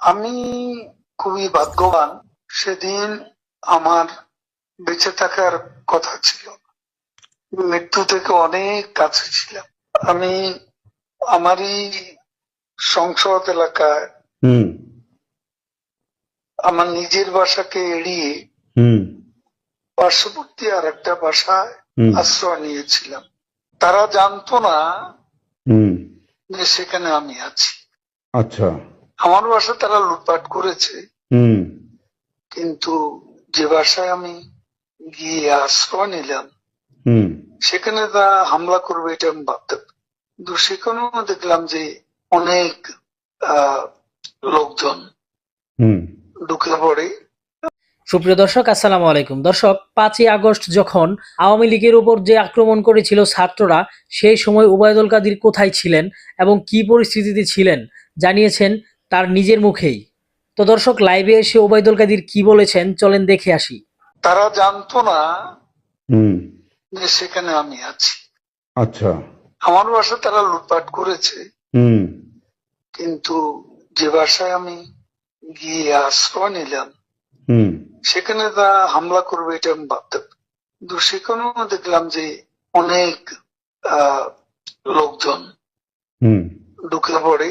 আমি খুবই ভাগ্যবান সেদিন আমার বেঁচে থাকার কথা ছিল। মৃত্যু থেকে অনেক কাছে ছিলাম। আমি আমারই সংসদ এলাকায় আমার নিজের বাসাকে এড়িয়ে হুম। পার্শ্ববর্তী আর একটা বাসায় আশ্রয় নিয়েছিলাম। তারা জানতো না হুম। যে সেখানে আমি আছি। আচ্ছা। আমার বাসা তারা লুটপাট করেছে। হুম। কিন্তু যে বাসায় আমি গিয়ে আশ্রয় নিলাম হুম। সেখানে তারা হামলা করবে এটা আমি ভাবতে পারি। কিন্তু সেখানেও দেখলাম যে অনেক আহ, লোকজন হুম। ঢুকে পড়ে। সুপ্রিয় দর্শক আসসালামু আলাইকুম। দর্শক পাঁচই আগস্ট যখন আওয়ামী লীগের উপর যে আক্রমণ করেছিল ছাত্ররা সেই সময় উবায়দুল কাদির কোথায় ছিলেন এবং কি পরিস্থিতিতে ছিলেন জানিয়েছেন তার নিজের মুখেই। তো দর্শক লাইভে এসে উবায়দুল কাদির কি বলেছেন? চলেন দেখে আসি। তারা জানতো না হুম। যে সেখানে আমি আছি। আচ্ছা। আমার বাসা তারা লুটপাট করেছে। হুম। কিন্তু যে বাসায় আমি গিয়ে আশ্রয় নিলাম হুম। সেখানে তারা হামলা করবে এটা আমি ভাবতে কিন্তু সেখানেও দেখলাম যে অনেক আহ, লোকজন হুম। ঢুকে পড়ে।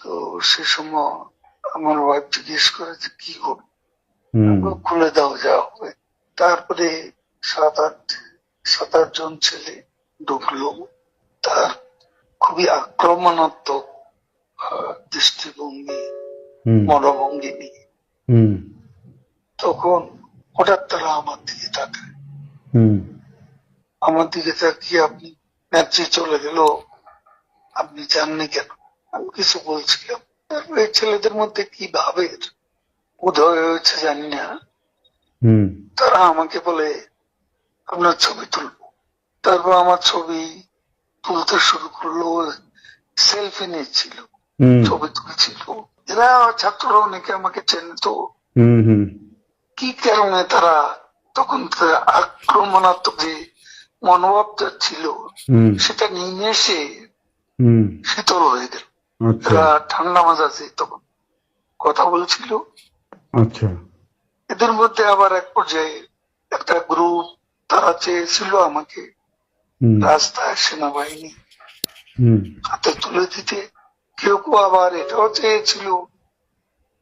তো সে সময় আমার ওয়াইফ জিজ্ঞেস করেছে কি করব খুলে দাও যা হবে তারপরে সাত আট সাত আট জন ছেলে ঢুকলো। তার খুবই আক্রমণাত্মক দৃষ্টিভঙ্গি মনোভঙ্গি নিয়ে। তখন হঠাৎ তারা আমার দিকে তাকায়। আমার দিকে তাকিয়ে আপনি নেত্রী চলে গেল। আপনি জাননি কেন? আমি কিছু বলছিলাম। তারপরে ছেলেদের মধ্যে কি ভাবের উদয় হয়েছে জানি না। তারা আমাকে বলে আপনার ছবি তুলবো। তারপর আমার ছবি তুলতে শুরু করল সেলফি নিচ্ছিল হুম। ছবি তুলছিল। এরা ছাত্ররা অনেকে আমাকে চেনে তো হুম হুম। কি কারণে তারা তখন আক্রমণাত্মক যে মনোভাবটা ছিল হুম। সেটা নিয়ে এসে হুম। শীতল হয়ে গেল। আচ্ছা। ঠান্ডা মাজাজে তখন কথা বলছিল। আচ্ছা। এদের মধ্যে আবার এক পর্যায়ে একটা গ্রুপ তারা চেয়েছিল আমাকে রাস্তায় সেনাবাহিনী হাতে তুলে দিতে। কেউ কেউ আবার এটাও চেয়েছিল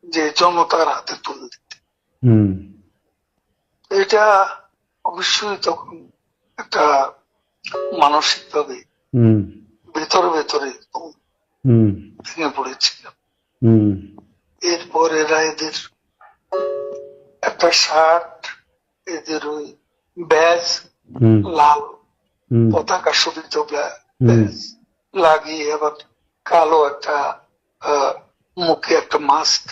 যে জনতার হাতে তুলে দিতে। হুম। এটা অবশ্যই তখন একটা মানসিক ভাবে হুম। ভেতরে ভেতরে ভেঙে পড়েছিল। এরপর এরা এদের একটা শার্ট এদের ওই ব্যাজ লাল পতাকা শোভিত ব্যাজ লাগিয়ে আবার কালো একটা আহ, মুখে একটা মাস্ক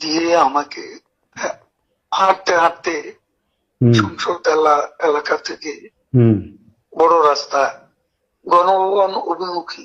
দিয়ে আমাকে হাঁটতে হাঁটতে সংসদ এলাকা থেকে হুম। বড় রাস্তা গণভবন অভিমুখী